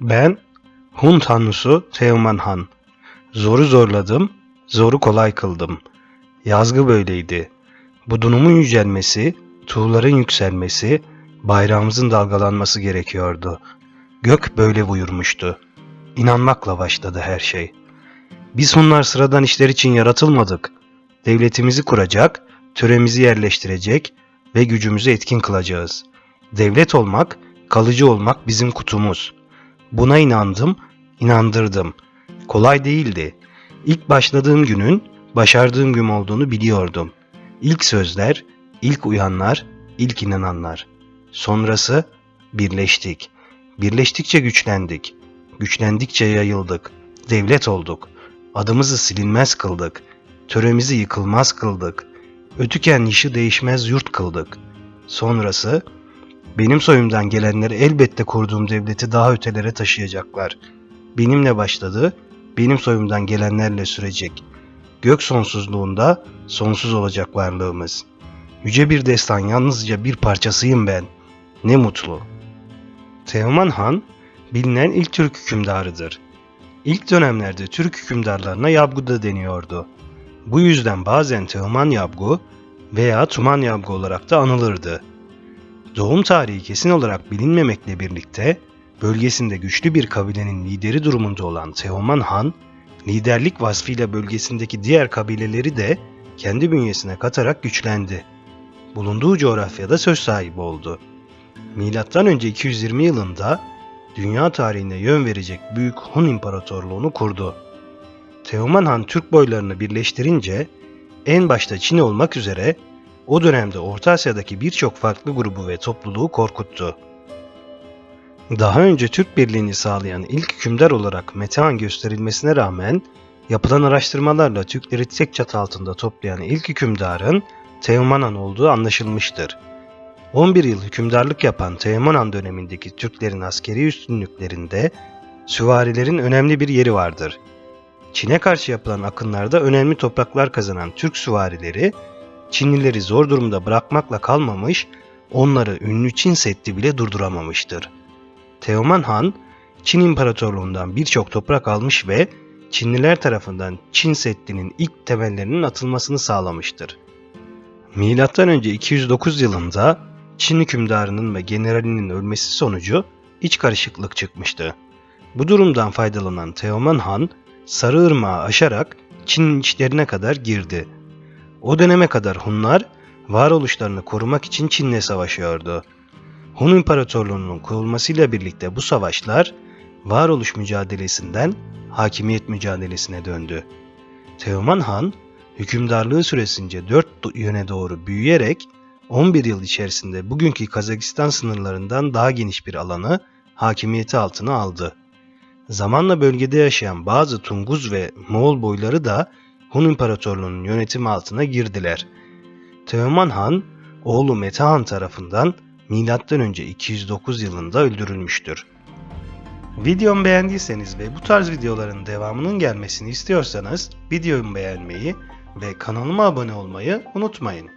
Ben Hun tanrısı Teoman Han. Zoru zorladım, zoru kolay kıldım. Yazgı böyleydi. Budunumun yücelmesi, tuğların yükselmesi, bayrağımızın dalgalanması gerekiyordu. Gök böyle buyurmuştu. İnanmakla başladı her şey. Biz Hunlar sıradan işler için yaratılmadık. Devletimizi kuracak, töremizi yerleştirecek ve gücümüzü etkin kılacağız. Devlet olmak, kalıcı olmak bizim kutumuz. Buna inandım, inandırdım. Kolay değildi. İlk başladığım günün başardığım gün olduğunu biliyordum. İlk sözler, ilk uyanlar, ilk inananlar. Sonrası birleştik. Birleştikçe güçlendik. Güçlendikçe yayıldık. Devlet olduk. Adımızı silinmez kıldık. Töremizi yıkılmaz kıldık. Ötüken işi değişmez yurt kıldık. Sonrası benim soyumdan gelenleri elbette kurduğum devleti daha ötelere taşıyacaklar. Benimle başladı, benim soyumdan gelenlerle sürecek. Gök sonsuzluğunda sonsuz olacak varlığımız. Yüce bir destan yalnızca bir parçasıyım ben. Ne mutlu. Teoman Han, bilinen ilk Türk hükümdarıdır. İlk dönemlerde Türk hükümdarlarına Yabgu da deniyordu. Bu yüzden bazen Teoman Yabgu veya Tuman Yabgu olarak da anılırdı. Doğum tarihi kesin olarak bilinmemekle birlikte bölgesinde güçlü bir kabilenin lideri durumunda olan Teoman Han, liderlik vasfıyla bölgesindeki diğer kabileleri de kendi bünyesine katarak güçlendi. Bulunduğu coğrafyada söz sahibi oldu. Milattan önce 220 yılında dünya tarihine yön verecek Büyük Hun İmparatorluğunu kurdu. Teoman Han Türk boylarını birleştirince en başta Çin olmak üzere o dönemde Orta Asya'daki birçok farklı grubu ve topluluğu korkuttu. Daha önce Türk birliğini sağlayan ilk hükümdar olarak Metehan gösterilmesine rağmen yapılan araştırmalarla Türkleri tek çatı altında toplayan ilk hükümdarın Teoman Han olduğu anlaşılmıştır. 11 yıl hükümdarlık yapan Teoman Han dönemindeki Türklerin askeri üstünlüklerinde süvarilerin önemli bir yeri vardır. Çin'e karşı yapılan akınlarda önemli topraklar kazanan Türk süvarileri Çinlileri zor durumda bırakmakla kalmamış, onları ünlü Çin Seddi bile durduramamıştır. Teoman Han, Çin İmparatorluğundan birçok toprak almış ve Çinliler tarafından Çin Seddi'nin ilk temellerinin atılmasını sağlamıştır. Milattan önce 209 yılında Çin hükümdarının ve generalinin ölmesi sonucu iç karışıklık çıkmıştı. Bu durumdan faydalanan Teoman Han, Sarı Irmağı aşarak Çin'in içlerine kadar girdi. O döneme kadar Hunlar varoluşlarını korumak için Çin'le savaşıyordu. Hun İmparatorluğu'nun kurulmasıyla birlikte bu savaşlar varoluş mücadelesinden hakimiyet mücadelesine döndü. Teoman Han, hükümdarlığı süresince dört yöne doğru büyüyerek 11 yıl içerisinde bugünkü Kazakistan sınırlarından daha geniş bir alanı hakimiyeti altına aldı. Zamanla bölgede yaşayan bazı Tunguz ve Moğol boyları da Hun İmparatorluğu'nun yönetimi altına girdiler. Teoman Han, oğlu Mete Han tarafından M.Ö. 209 yılında öldürülmüştür. Videomu beğendiyseniz ve bu tarz videoların devamının gelmesini istiyorsanız videomu beğenmeyi ve kanalıma abone olmayı unutmayın.